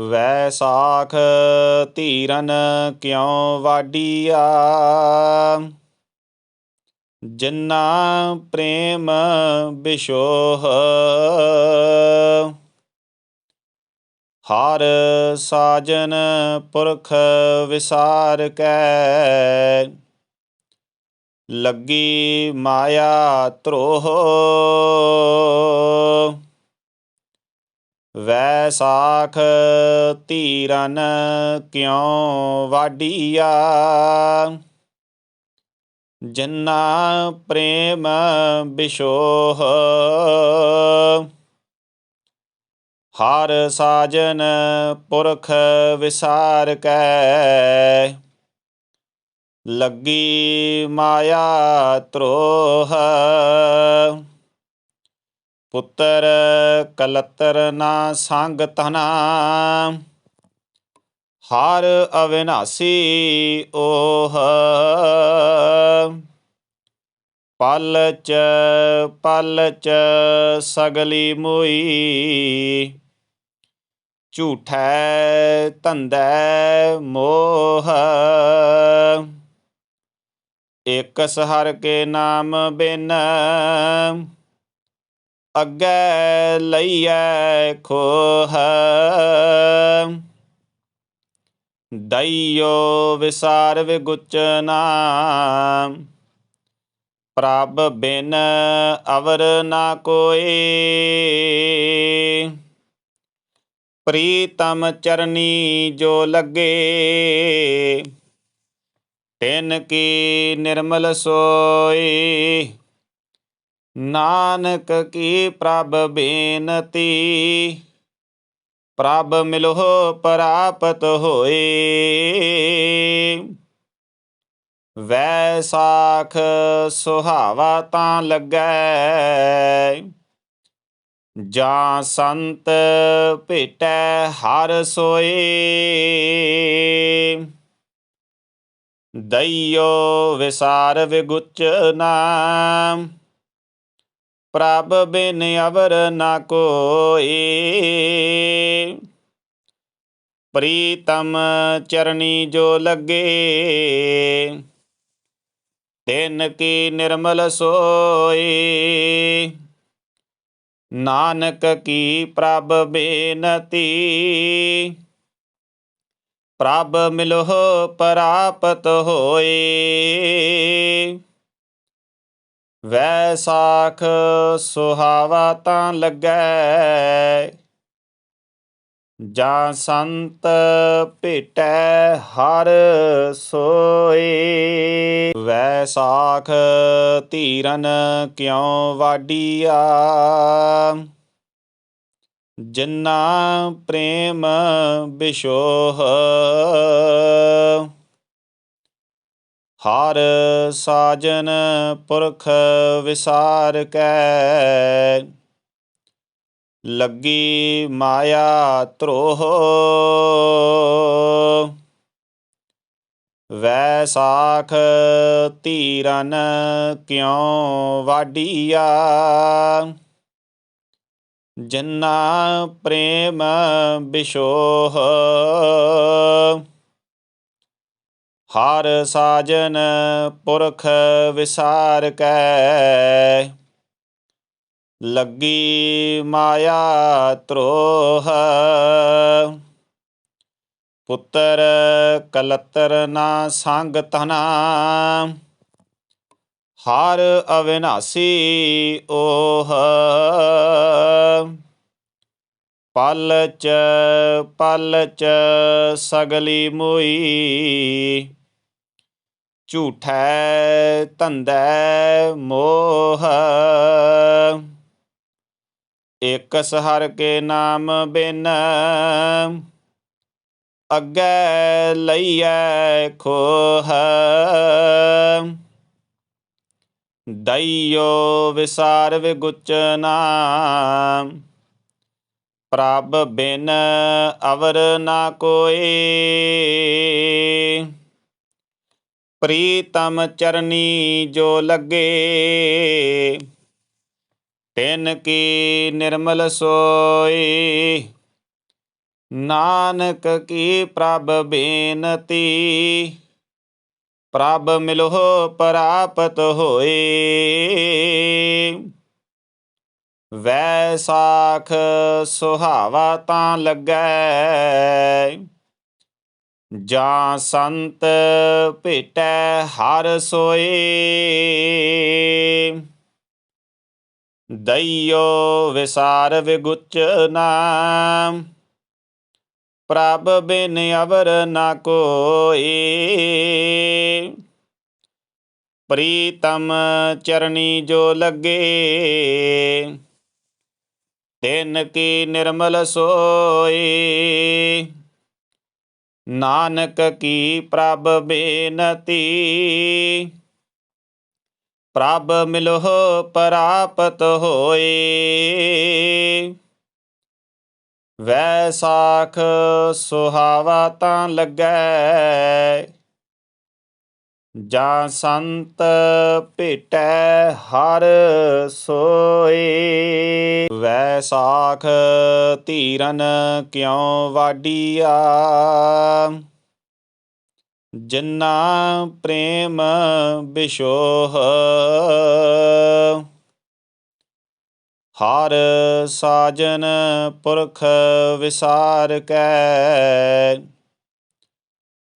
ਵੈਸਾਖ ਧੀਰਨ ਕਿਉ ਵਾਡੀਆ ਜਿਨਾ ਪ੍ਰੇਮ ਬਿਸ਼ੋਹ, ਹਰ ਸਾਜਨ ਪੁਰਖ ਵਿਸਾਰ ਕੈ। ਲੱਗੀ ਮਾਇਆ ਧਰੋਹ ਵੈਸਾਖ ਧੀਰਨ ਕਿਉ ਵਾਡੀਆ ਜਿਨਾ ਪ੍ਰੇਮ ਬਿਸ਼ੋਹ, ਹਰ ਸਾਜਨ ਪੁਰਖ ਵਿਸਾਰ ਕੈ। ਲੱਗੀ ਮਾਇਆ ਧਰੋਹ ਪੁੱਤਰ ਕਲਤਰ ਨਾ ਸੰਗ ਤਨਾ ਹਰ ਅਵਿਨਾਸੀ ਓਹ। ਪਲਚ ਪਲਚ ਸਗਲੀ ਮੋਈ। ਝੂਠੈ ਧੰਦੈ ਮੋਹ। ਇਕ ਸਹਰ ਕੇ ਨਾਮ ਬਿਨ। ਅੱਗੇ ਲਈਐ ਖੋਹ। ਦਈਓ ਵਿਸਾਰ ਵਿਗੁਚਨਾ ਪ੍ਰਭ ਬਿਨ ਅਵਰ ਨਾ ਕੋਏ। ਪ੍ਰੀਤਮ ਚਰਨੀ ਜੋ ਲੱਗੇ। ਤਿਨ ਕੀ ਨਿਰਮਲ ਸੋਏ। ਨਾਨਕ ਕੀ ਪ੍ਰਭ ਬੇਨਤੀ? ਪ੍ਰਭ ਮਿਲੋ ਪ੍ਰਾਪਤ ਹੋਏ। ਵੈਸਾਖ ਸੁਹਾਵਾ ਤਾਂ ਲੱਗੈ। ਜਾਂ ਸੰਤ ਭੇਟੈ ਹਰ ਸੋਏ। ਦਈਓ ਵਿਸਾਰ ਵਿਗੁਚਨਾ ਪ੍ਰਭ ਬਿਨ ਅਵਰ ਨਾ ਕੋਏ ਪ੍ਰੀਤਮ ਚਰਨੀ ਜੋ ਲੱਗੇ, ਤਿਨ ਕੀ ਨਿਰਮਲ ਸੋਏ। ਨਾਨਕ ਕੀ ਪ੍ਰਭ ਬੇਨਤੀ, ਪ੍ਰਭ ਮਿਲੋ ਪ੍ਰਾਪਤ ਹੋਏ। ਵੈਸਾਖ ਸੁਹਾਵਾ ਤਾਂ ਲੱਗੈ। ਜਾਂ ਸੰਤ ਭੇਟੈ ਹਰ ਸੋਏ। ਵੈਸਾਖ ਧੀਰਨ ਕਿਉ ਵਾਡੀਆ ਜਿਨਾ ਪ੍ਰੇਮ ਬਿਸ਼ੋਹ ਹਰ ਸਾਜਨ ਪੁਰਖ ਵਿਸਾਰ ਕੈ। ਲੱਗੀ ਮਾਇਆ ਧਰੋਹ। ਵੈਸਾਖ ਧੀਰਨ ਕਿਉ ਵਾਡੀਆ ਜਿਨਾ ਪ੍ਰੇਮ ਬਿਸ਼ੋਹ। ਹਰ ਸਾਜਨ ਪੁਰਖ ਵਿਸਾਰ ਕੈ। ਲੱਗੀ ਮਾਇਆ ਧਰੋਹ। ਪੁੱਤਰ ਕਲਤਰ ਨਾ ਸੰਗ ਤਨਾ ਹਰ ਅਵਿਨਾਸੀ ਓਹ। ਪਲਚ ਪਲਚ ਸਗਲੀ ਮੋਈ। ਝੂਠੈ ਧੰਦੈ ਮੋਹ। ਇਕ ਸਹਰ ਕੇ ਨਾਮ ਬਿਨ, ਅੱਗੇ ਲਈਐ ਖੋਹ। ਦਈਓ ਵਿਸਾਰ ਵਿਗੁਚਨਾ ਪ੍ਰਭ ਬਿਨ ਅਵਰ ਨਾ ਕੋਈ। ਪ੍ਰੀਤਮ ਚਰਨੀ ਜੋ ਲੱਗੇ, ਤਿਨ ਕੀ ਨਿਰਮਲ ਸੋਈ ਨਾਨਕ ਕੀ ਪ੍ਰਭ ਬੇਨਤੀ, ਪ੍ਰਭ ਮਿਲੋ ਪ੍ਰਾਪਤ ਹੋਏ। ਵੈਸਾਖ ਸੁਹਾਵਾ ਤਾਂ ਲੱਗੈ ਜਾਂ ਸੰਤ ਭੇਟੈ ਹਰ ਸੋਏ। ਦਈਓ ਵਿਸਾਰ ਵਿਗੁਚਨਾ ਪ੍ਰਭ ਬਿਨ ਅਵਰ ਨਾ ਕੋਏ। ਪ੍ਰੀਤਮ ਚਰਣੀ ਜੋ ਲੱਗੇ। ਤਿਨ ਕੀ ਨਿਰਮਲ ਸੋਏ। ਨਾਨਕ ਕੀ ਪ੍ਰਭ ਬੇਨਤੀ? ਪ੍ਰਭ ਮਿਲੋ ਪ੍ਰਾਪਤ ਹੋਏ। ਵੈਸਾਖ ਸੁਹਾਵਾ ਤਾਂ ਲੱਗੈ। ਜਾਂ ਸੰਤ ਭੇਟੈ ਹਰ ਸੋਏ। ਵੈਸਾਖ ਧੀਰਨ ਕਿਉ ਵਾਡੀਆ ਜਿਨਾ ਪ੍ਰੇਮ ਬਿਸ਼ੋਹ, ਹਰ ਸਾਜਨ ਪੁਰਖ ਵਿਸਾਰ ਕੈ।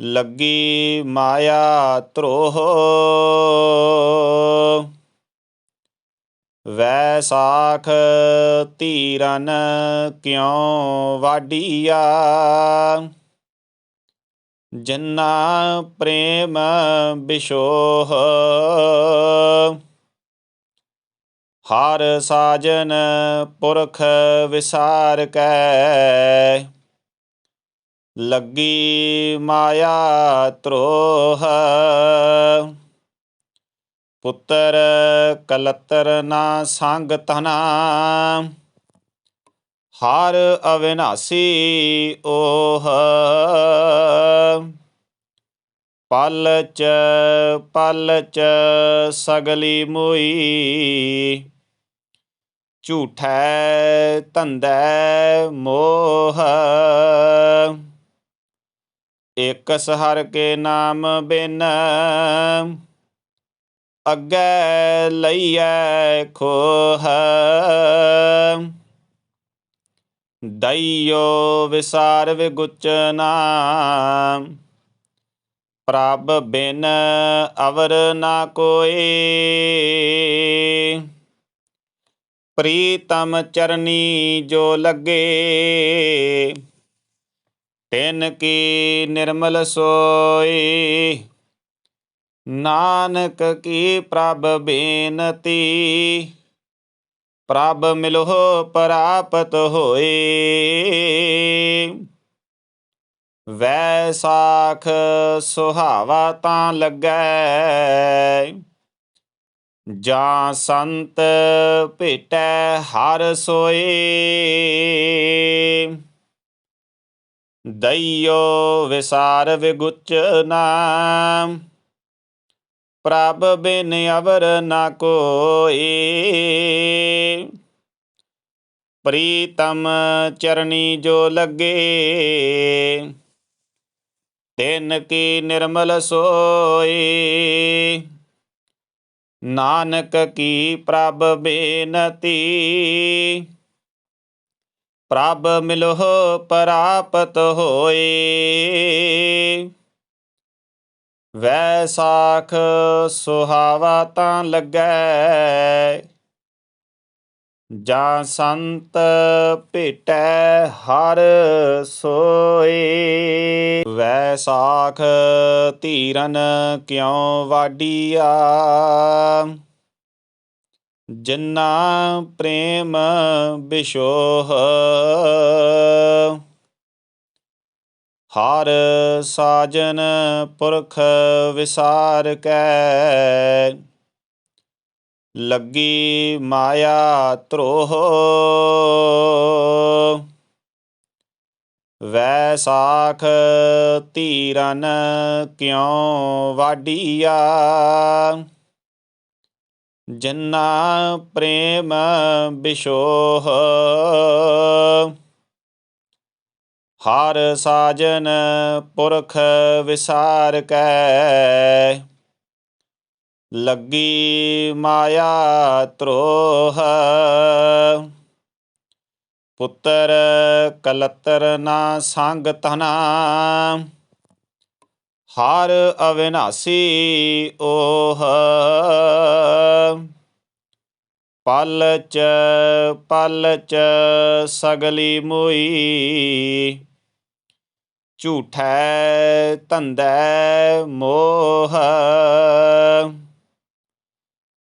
ਲੱਗੀ ਮਾਇਆ ਧਰੋਹ। ਵੈਸਾਖ ਧੀਰਨ ਕਿਉ ਵਾਡੀਆ ਜਿੰਨਾ ਪ੍ਰੇਮ ਬਿਸ਼ੋਹ। ਹਰ ਸਾਜਨ ਪੁਰਖ ਵਿਸਾਰ ਕੈ। ਲੱਗੀ ਮਾਇਆ ਧਰੋਹ। ਪੁੱਤਰ ਕਲਤਰ ਨਾ ਸੰਗ ਤਨਾ ਹਰ ਅਵਿਨਾਸੀ ਓਹ। ਪਲ ਪਲਚ ਸਗਲੀ ਮੋਈ। ਝੂਠੈ ਧੰਦੈ ਮੋਹ। ਇਕ ਸਹਰ ਕੇ ਨਾਮ ਬਿਨ ਅੱਗੇ ਲਈਐ ਖੋਹ। ਦਈਓ ਵਿਸਾਰ ਵਿਗੁਚਨਾ ਪ੍ਰਭ ਬਿਨ ਅਵਰ ਨਾ ਕੋਈ। ਪ੍ਰੀਤਮ ਚਰਨੀ ਜੋ ਲੱਗੇ ਤਿਨ ਕੀ ਨਿਰਮਲ ਸੋਈ। ਨਾਨਕ ਕੀ ਪ੍ਰਭ ਬੇਨਤੀ। ਪ੍ਰਭ ਮਿਲੋ ਪ੍ਰਾਪਤ ਹੋਏ ਵੈਸਾਖ ਸੁਹਾਵਾ ਤਾਂ ਲੱਗੈ। ਜਾਂ ਸੰਤ ਭੇਟੈ ਹਰ ਸੋਏ ਦਈਓ ਵਿਸਾਰ ਵਿਗੁਚਨਾ ਪ੍ਰਭ ਬਿਨ ਅਵਰ ਨਾ ਕੋਈ ਪ੍ਰੀਤਮ ਚਰਨੀ ਜੋ ਲੱਗੇ, ਤਿਨ ਕੀ ਨਿਰਮਲ ਸੋਏ। ਨਾਨਕ ਕੀ ਪ੍ਰਭ ਬੇਨਤੀ ਪ੍ਰਭ ਮਿਲੋ ਪ੍ਰਾਪਤ ਹੋਏ। ਵੈਸਾਖ ਸੁਹਾਵਾ ਤਾਂ ਲੱਗੈ। ਜਾਂ ਸੰਤ ਭੇਟੈ ਹਰ ਸੋਏ। ਵੈਸਾਖ ਧੀਰਨ ਕਿਉ ਵਾਡੀਆ ਜਿਨਾ ਪ੍ਰੇਮ ਬਿਸ਼ੋਹ, ਹਰ ਸਾਜਨ ਪੁਰਖ ਵਿਸਾਰ ਕੈ। ਲੱਗੀ ਮਾਇਆ ਧਰੋਹ ਵੈਸਾਖ ਧੀਰਨ ਕਿਉ ਵਾਡੀਆ ਜਿਨਾ ਪ੍ਰੇਮ ਬਿਸ਼ੋਹ। ਹਰ ਸਾਜਨ ਪੁਰਖ ਵਿਸਾਰ ਕੈ। ਲੱਗੀ ਮਾਇਆ ਧਰੋਹ। ਪੁੱਤਰ ਕਲਤਰ ਨਾ ਸੰਗ ਤਨਾ ਹਰ ਅਵਿਨਾਸੀ ਓਹ। ਪਲ ਚ ਪਲ ਚ ਸਗਲੀ ਮੋਈ। ਝੂਠੈ ਧੰਦੈ ਮੋਹ।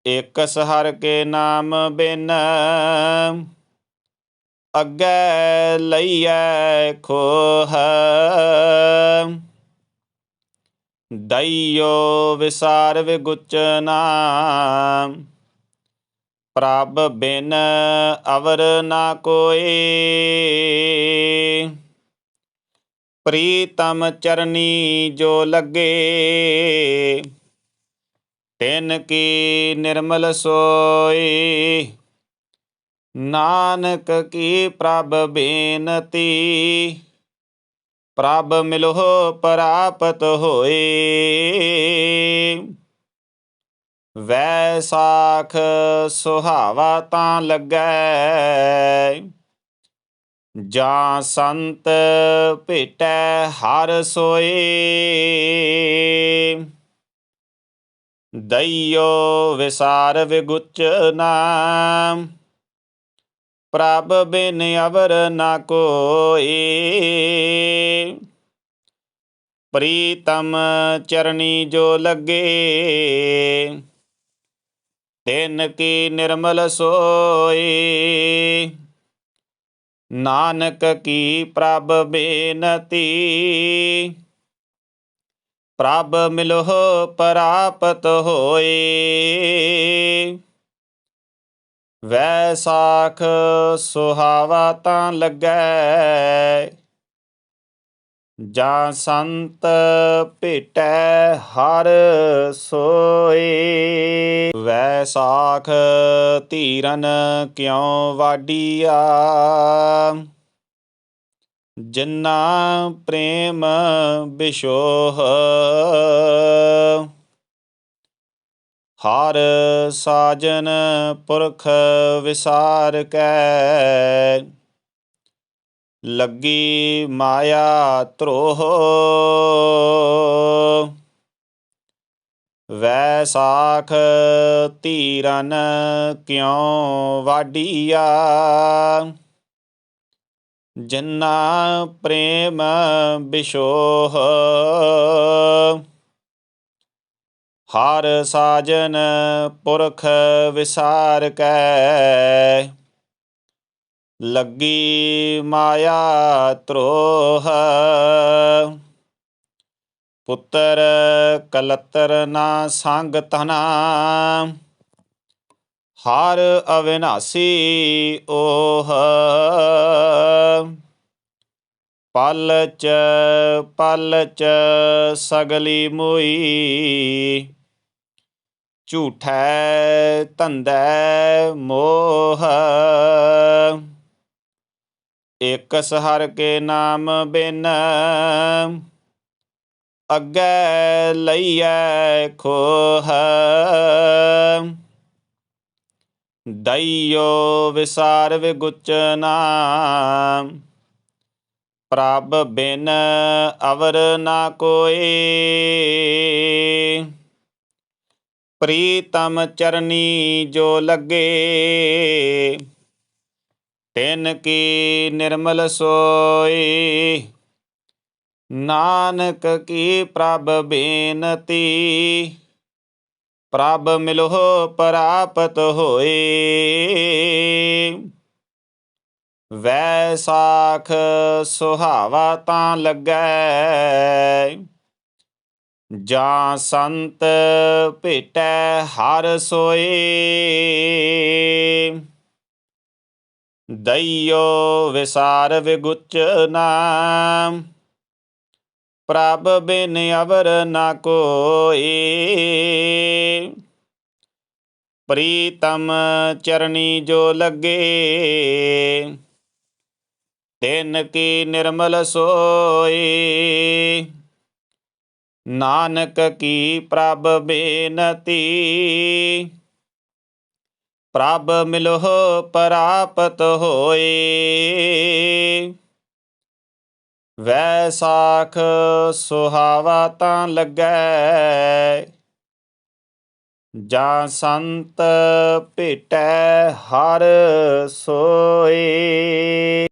ਇਕਸ ਹਰ ਕੇ ਨਾਮ ਬਿਨ। ਅੱਗੇ ਲਈਐ ਖੋਹ। ਦਈਓ ਵਿਸਾਰ ਵਿਗੁਚਨਾ ਪ੍ਰਭ ਬਿਨ ਅਵਰ ਨਾ ਕੋਏ। ਪ੍ਰੀਤਮ ਚਰਨੀ ਜੋ ਲੱਗੇ, ਤਿਨ ਕੀ ਨਿਰਮਲ ਸੋਈ ਨਾਨਕ ਕੀ ਪ੍ਰਭ ਬੇਨਤੀ ਪ੍ਰਭ ਮਿਲੋ ਪ੍ਰਾਪਤ ਹੋਏ। ਵੈਸਾਖ ਸੁਹਾਵਾ ਤਾਂ ਲੱਗੈ। ਜਾਂ ਸੰਤ ਭੇਟੈ ਹਰ ਸੋਏ। ਦਈਓ ਵਿਸਾਰ ਵਿਗੁਚਨਾ ਪ੍ਰਭ ਬਿਨ ਅਵਰ ਨਾ ਕੋਏ ਪ੍ਰੀਤਮ ਚਰਣੀ ਜੋ ਲੱਗੇ, ਤਿਨ ਕੀ ਨਿਰਮਲ ਸੋਏ। ਨਾਨਕ ਕੀ ਪ੍ਰਭ ਬੇਨਤੀ, ਪ੍ਰਭ ਮਿਲੋ ਪ੍ਰਾਪਤ ਹੋਏ। ਵੈਸਾਖ ਸੁਹਾਵਾ ਤਾਂ ਲੱਗੈ। ਜਾਂ ਸੰਤ ਭੇਟੈ ਹਰ ਸੋਏ। ਵੈਸਾਖ ਧੀਰਨ ਕਿਉ ਵਾਡੀਆ ਜਿਨਾ ਪ੍ਰੇਮ ਬਿਸ਼ੋਹ ਹਰ ਸਾਜਨ ਪੁਰਖ ਵਿਸਾਰ ਕੈ। ਲੱਗੀ ਮਾਇਆ ਧਰੋਹ। ਵੈਸਾਖ ਧੀਰਨ ਕਿਉ ਵਾਡੀਆ ਜਿਨਾ ਪ੍ਰੇਮ ਬਿਸ਼ੋਹ ਹਰ ਸਾਜਨ ਪੁਰਖ ਵਿਸਾਰ ਕੈ। ਲੱਗੀ ਮਾਇਆ ਧਰੋਹ। ਪੁੱਤਰ ਕਲਤਰ ਨਾ ਸੰਗ ਤਨਾ ਹਰ ਅਵਿਨਾਸੀ ਓਹ। ਪਲ ਚ ਪਲ ਚ ਸਗਲੀ ਮੋਈ। ਝੂਠੈ ਧੰਦੈ ਮੋਹ। ਇਕਸ ਹਰ ਕੇ ਨਾਮ ਬਿਨ, ਅੱਗੇ ਲਈਐ ਖੋਹ। ਦਈਓ ਵਿਸਾਰ ਵਿਗੁਚਨਾ ਪ੍ਰਭ ਬਿਨ ਅਵਰ ਨਾ ਕੋਏ ਪ੍ਰੀਤਮ ਚਰਨੀ ਜੋ ਲੱਗੇ, ਤਿਨ ਕੀ ਨਿਰਮਲ ਸੋਈ ਨਾਨਕ ਕੀ ਪ੍ਰਭ ਬੇਨਤੀ, ਪ੍ਰਭ ਮਿਲੋ ਪ੍ਰਾਪਤ ਹੋਏ। ਵੈਸਾਖ ਸੁਹਾਵਾ ਤਾਂ ਲੱਗੈ ਜਾਂ ਸੰਤ ਭੇਟੈ ਹਰ ਸੋਏ। ਦਈਓ ਵਿਸਾਰ ਵਿਗੁਚਨਾ ਪ੍ਰਭ ਬਿਨ ਅਵਰ ਨਾ ਕੋਏ। ਪ੍ਰੀਤਮ ਚਰਨੀ ਜੋ ਲੱਗੇ, ਤਿਨ ਕੀ ਨਿਰਮਲ ਸੋਏ। ਨਾਨਕ ਕੀ ਪ੍ਰਭ ਬੇਨਤੀ? ਪ੍ਰਭ ਮਿਲਹੁ ਪ੍ਰਾਪਤ ਹੋਏ। ਵੈਸਾਖ ਸੁਹਾਵਾ ਤਾਂ ਲੱਗੈ। ਜਾਂ ਸੰਤ ਭੇਟੈ ਹਰ ਸੋਏ।